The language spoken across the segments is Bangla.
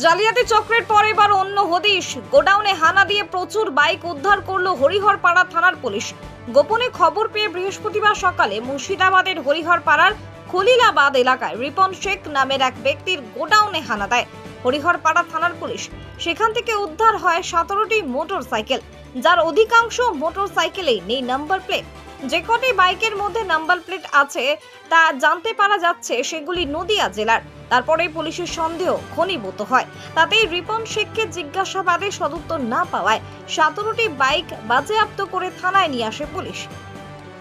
জালিয়াতি চক্রের পর এবার অন্য হদিশ। গোডাউনে হানা দিয়ে প্রচুর বাইক উদ্ধার করল হরিহরপাড়া থানার পুলিশ। গোপনে খবর পেয়ে বৃহস্পতিবার সকালে মুর্শিদাবাদের হরিহরপাড়ার খলিলাবাদ এলাকায় রিপন শেখ নামের এক ব্যক্তির গোডাউনে হানা দেয়। হরিহরপাড়া থানার পুলিশ। সেখান থেকে উদ্ধার হয় সতেরোটি মোটর সাইকেল যার অধিকাংশ মোটর সাইকেলেই নেই নাম্বার প্লেট। যে কটি বাইকের মধ্যে নাম্বার প্লেট আছে তা জানতে পারা যাচ্ছে সেগুলি নদিয়া জেলার। তারপরে পুলিশের সন্দেহ ঘনীভূত হয়। তাতেই রিপন শেখকে জিজ্ঞাসাবাদে সদুত্তর না পাওয়ায় সতেরোটি বাইক বাজেয়াপ্ত করে থানায় নিয়ে আসে পুলিশ।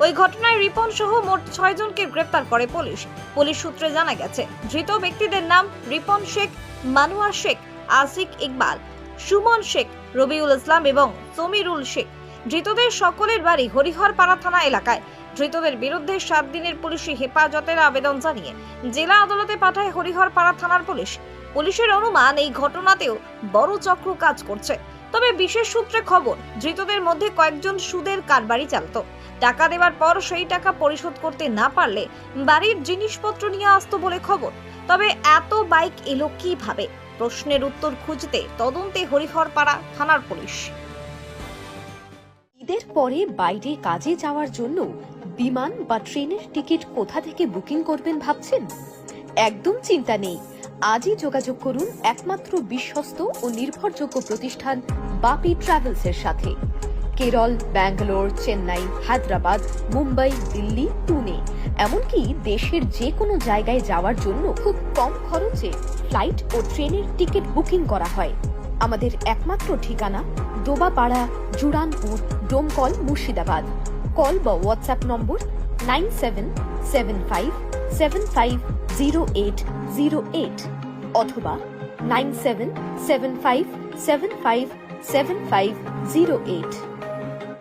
ওই ঘটনায় রিপন সহ মোট ছয় জনকে গ্রেপ্তার করে পুলিশ। পুলিশ সূত্রে জানা গেছে, ধৃত ব্যক্তিদের নাম রিপন শেখ, মানুয়ার শেখ, আসিক ইকবাল, সুমন শেখ, রবিউল ইসলাম এবং সমীরুল শেখ। ধৃতদের সকলের বাড়ি হরিহরপাড়া থানা এলাকায়। ধৃতদের বিরুদ্ধে সাত দিনের পুলিশি হেফাজতের আবেদন জানিয়ে জেলা আদালতে পাঠায় হরিহরপাড়া থানার পুলিশ। পুলিশের অনুমান, এই ঘটনাতেও বড় চক্র কাজ করছে। তবে বিশেষ সূত্রে খবর, ধৃতদের মধ্যে কয়েকজন সুদের কারবারি চালত। টাকা দেওয়ার পর সেই টাকা পরিশোধ করতে না পারলে বাড়ির জিনিসপত্র নিয়ে আসতো বলে খবর। তবে এত বাইক এলো কীভাবে? প্রশ্নের উত্তর খুঁজতে তদন্তে হরিহরপাড়া থানার পুলিশ। ঈদের পরে বাইরে কাজে যাওয়ার জন্য বিমান বা ট্রেনের টিকিট কোথা থেকে বুকিং করবেন ভাবছেন? একদম চিন্তা নেই। আজই যোগাযোগ করুন একমাত্র বিশ্বস্ত ও নির্ভরযোগ্য প্রতিষ্ঠান বাপি ট্রাভেলসের সাথে। কেরল, ব্যাঙ্গালোর, চেন্নাই, হায়দ্রাবাদ, মুম্বাই, দিল্লি, পুনে। এমনকি দেশের যে কোনো জায়গায় যাওয়ার জন্য খুব কম খরচে ফ্লাইট ও ট্রেনের টিকিট বুকিং করা হয়। আমাদের একমাত্র ঠিকানা দোবাপাড়া জুরানপুর ডোমকল মুর্শিদাবাদ কল বা WhatsApp number nine seven seven five seven five zero eight zero eight অথবা nine seven seven five seven five seven five zero eight